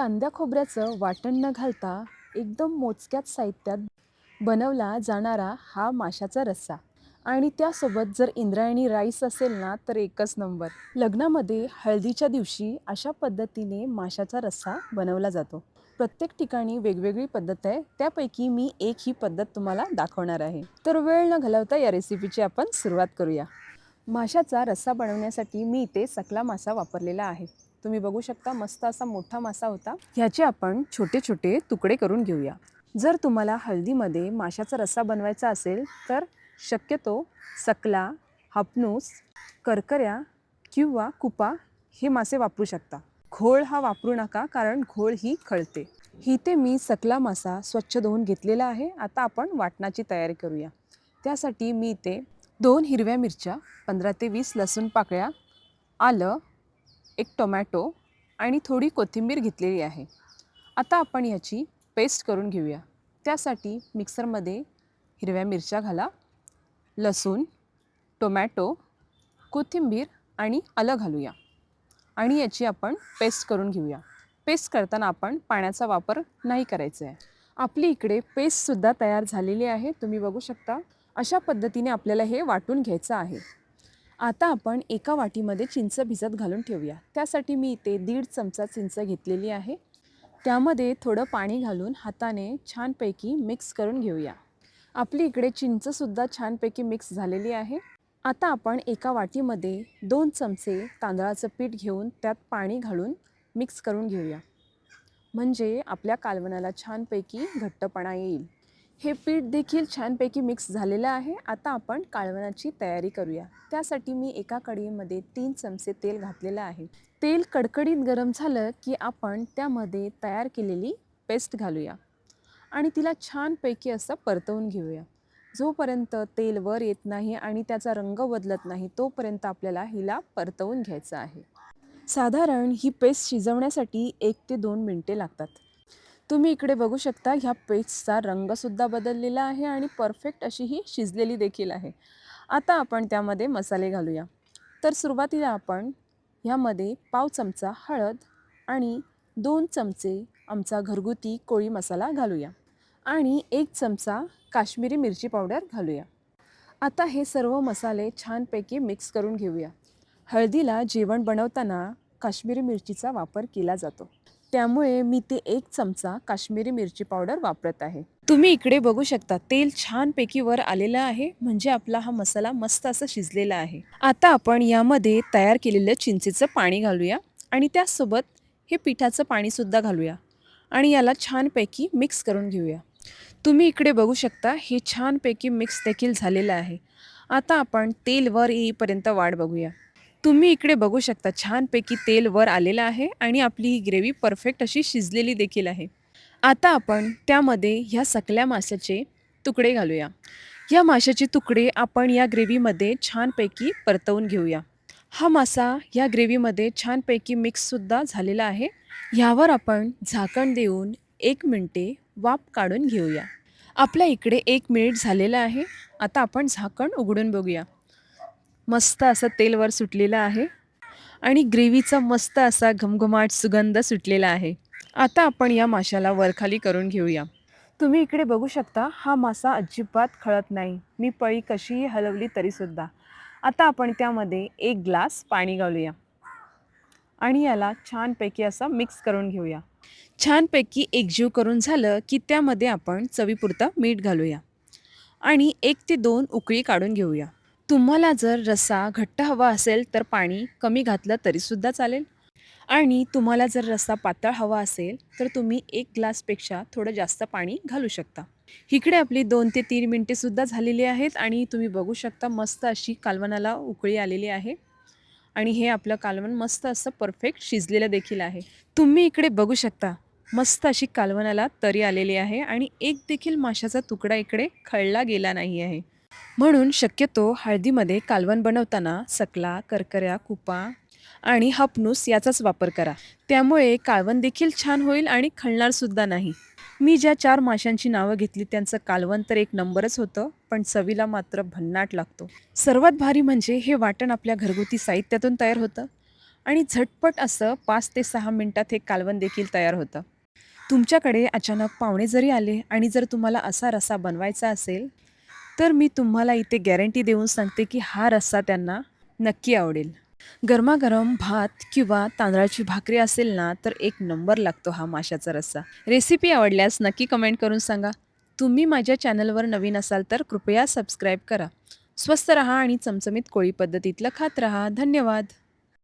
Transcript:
कांद्या खोबऱ्याचं वाटण न घालता एकदम मोजक्याच साहित्यात बनवला जाणारा हा माशाचा रस्सा. आणि त्यासोबत जर इंद्रायणी राईस असेल ना तर एकच नंबर. लग्नामध्ये हळदीच्या दिवशी अशा पद्धतीने माशाचा रस्सा बनवला जातो. प्रत्येक ठिकाणी वेगवेगळी पद्धत आहे. त्यापैकी मी एक ही पद्धत तुम्हाला दाखवणार आहे. तर वेळ न घालवता या रेसिपीची आपण सुरुवात करूया. माशाचा रस्सा बनवण्यासाठी मी इथे सकला मासा वापरलेला आहे. तुम्ही बघू शकता मस्त असा मोठा मासा होता. ह्याचे आपण छोटे छोटे तुकडे करून घेऊया. जर तुम्हाला हळदीमध्ये माशाचा रस्सा बनवायचा असेल तर शक्यतो सकला हापनूस करकऱ्या किंवा कुपा हे मासे वापरू शकता. घोळ हा वापरू नका कारण घोळ ही खळते. इथे मी सकला मासा स्वच्छ धुवून घेतलेला आहे. आता आपण वाटणाची तयारी करूया. त्यासाठी मी इथे दोन हिरव्या मिरच्या पंधरा ते वीस लसूण पाकळ्या आलं एक टोमॅटो आणि थोडी कोथिंबीर घेतलेली आहे. आता आपण याची पेस्ट करून घेऊया. त्यासाठी मिक्सरमध्ये हिरव्या मिरच्या घाला लसूण टोमॅटो कोथिंबीर आणि आलं घालूया. आणि याची आपण पेस्ट करून घेऊया. पेस्ट करताना आपण पाण्याचा वापर नाही करायचा आहे आपली इकडे पेस्टसुद्धा तयार झालेली आहे. तुम्ही बघू शकता. अशा पद्धतीने आपल्याला हे वाटून घ्यायचं आहे. आता आपण एका वाटीमध्ये चिंच भिजत घालून ठेवूया. त्यासाठी मी इथे दीड चमचा चिंच घेतलेली आहे. त्यामध्ये थोडं पाणी घालून हाताने छानपैकी मिक्स करून घेऊया. आपली इकडे चिंचसुद्धा छानपैकी मिक्स झालेली आहे. आता आपण एका वाटीमध्ये दोन चमचे तांदळाचं पीठ घेऊन त्यात पाणी घालून मिक्स करून घेऊया. म्हणजे आपल्या कालवणाला छानपैकी घट्टपणा येईल. हे पीठ देखील छानपैकी मिक्स झालेलं आहे. आता आपण काळवणाची तयारी करूया. त्यासाठी मी एका कढईमध्ये तीन चमचे तेल घातलेलं आहे. तेल कडकडीत गरम झालं की आपण त्यामध्ये तयार केलेली पेस्ट घालूया आणि तिला छानपैकी असं परतवून घेऊया. जोपर्यंत तेल वर येत नाही आणि त्याचा रंग बदलत नाही तोपर्यंत आपल्याला हिला परतवून घ्यायचं आहे. साधारण ही पेस्ट शिजवण्यासाठी एक ते दोन मिनटे लागतात. तुम्ही इकडे बघू शकता ह्या पेस्टचा रंगसुद्धा बदललेला आहे आणि परफेक्ट अशी ही शिजलेली देखील आहे. आता आपण त्यामध्ये मसाले घालूया. तर सुरुवातीला आपण ह्यामध्ये पाव चमचा हळद आणि दोन चमचे आमचा घरगुती कोळी मसाला घालूया आणि एक चमचा काश्मीरी मिरची पावडर घालूया. आता हे सर्व मसाले छानपैकी मिक्स करून घेऊया. हळदीला जेवण बनवताना काश्मीरी मिरचीचा वापर केला जातो. त्यामुळे मी ते एक चमचा काश्मीरी मिरची पावडर वापरत आहे. तुम्ही इकडे बघू शकता तेल छानपैकी वर आलेलं आहे म्हणजे आपला हा मसाला मस्त असा शिजलेला आहे. आता आपण यामध्ये तयार केलेलं चिंचेचं पाणी घालूया आणि त्यासोबत हे पिठाचं पाणीसुद्धा घालूया आणि याला छानपैकी मिक्स करून घेऊया. तुम्ही इकडे बघू शकता हे छानपैकी मिक्स देखील झालेलं आहे. आता आपण तेल वर येईपर्यंत वाढ बघूया. तुम्ही इकडे बघू शकता छानपैकी तेल वर आलेलं आहे आणि आपली ही ग्रेव्ही परफेक्ट अशी शिजलेली देखील आहे. आता आपण त्यामध्ये ह्या सकल्या माशाचे तुकडे घालूया. या माशाचे तुकडे आपण या ग्रेव्हीमध्ये छानपैकी परतवून घेऊया. हा मासा या ग्रेव्हीमध्ये छानपैकी मिक्ससुद्धा झालेला आहे. ह्यावर आपण झाकण देऊन एक मिनटे वाफ काढून घेऊया. आपल्या इकडे एक मिनिट झालेलं आहे. आता आपण झाकण उघडून बघूया. मस्त असं तेल वर सुटलेलं आहे. आणि ग्रेव्हीचा मस्त असा घमघमाट सुगंध सुटलेला आहे. आता आपण या माशाला वरखाली करून घेऊया. तुम्ही इकडे बघू शकता हा मासा अजिबात खळत नाही. मी पळी कशीही हलवली तरीसुद्धा आता आपण त्यामध्ये एक ग्लास पाणी घालूया. आणि याला छानपैकी असं मिक्स करून घेऊया. छानपैकी एकजीव करून झालं की त्यामध्ये आपण चवीपुरतं मीठ घालूया. आणि एक ते दोन उकळी काढून घेऊया. तुम्हाला जर रस्सा घट्ट हवा असेल तर पाणी कमी घातलं तरीसुद्धा चालेल. आणि तुम्हाला जर रस्सा पातळ हवा असेल तर तुम्ही एक ग्लासपेक्षा थोडं जास्त पाणी घालू शकता. इकडे आपली दोन ते तीन मिनटेसुद्धा झालेली आहेत आणि तुम्ही बघू शकता मस्त अशी कालवणाला उकळी आलेली आहे. आणि हे आपलं कालवण मस्त असं परफेक्ट शिजलेलं देखील आहे. तुम्ही इकडे बघू शकता मस्त अशी कालवणाला तरी आलेली आहे आणि एक देखील माशाचा तुकडा इकडे खळला गेला नाही आहे. म्हणून शक्यतो हळदीमध्ये कालवण बनवताना सकला करकऱ्या कुपा आणि हापनूस याचाच वापर करा. त्यामुळे कालवण देखील छान होईल आणि खळणारसुद्धा नाही. मी ज्या चार माशांची नावं घेतली त्यांचं कालवण तर एक नंबरच होतं पण चवीला मात्र भन्नाट लागतो. सर्वात भारी म्हणजे हे वाटण आपल्या घरगुती साहित्यातून तयार होतं आणि झटपट असं पाच ते सहा मिनटात हे कालवण देखील तयार होतं. तुमच्याकडे अचानक पाहुणे जरी आले आणि जर तुम्हाला असा रस्सा बनवायचा असेल तर मी तुम्हाला इथे गॅरंटी देऊन सांगते की हा रस्सा त्यांना नक्की आवडेल. गरमागरम भात किंवा तांदळाची भाकरी असेल ना तर एक नंबर लागतो हा माशाचा रस्सा. रेसिपी आवडल्यास नक्की कमेंट करून सांगा. तुम्ही माझ्या चॅनलवर नवीन असाल तर कृपया सबस्क्राईब करा. स्वस्त रहा आणि चमचमीत कोळी पद्धतीतलं खात रहा. धन्यवाद.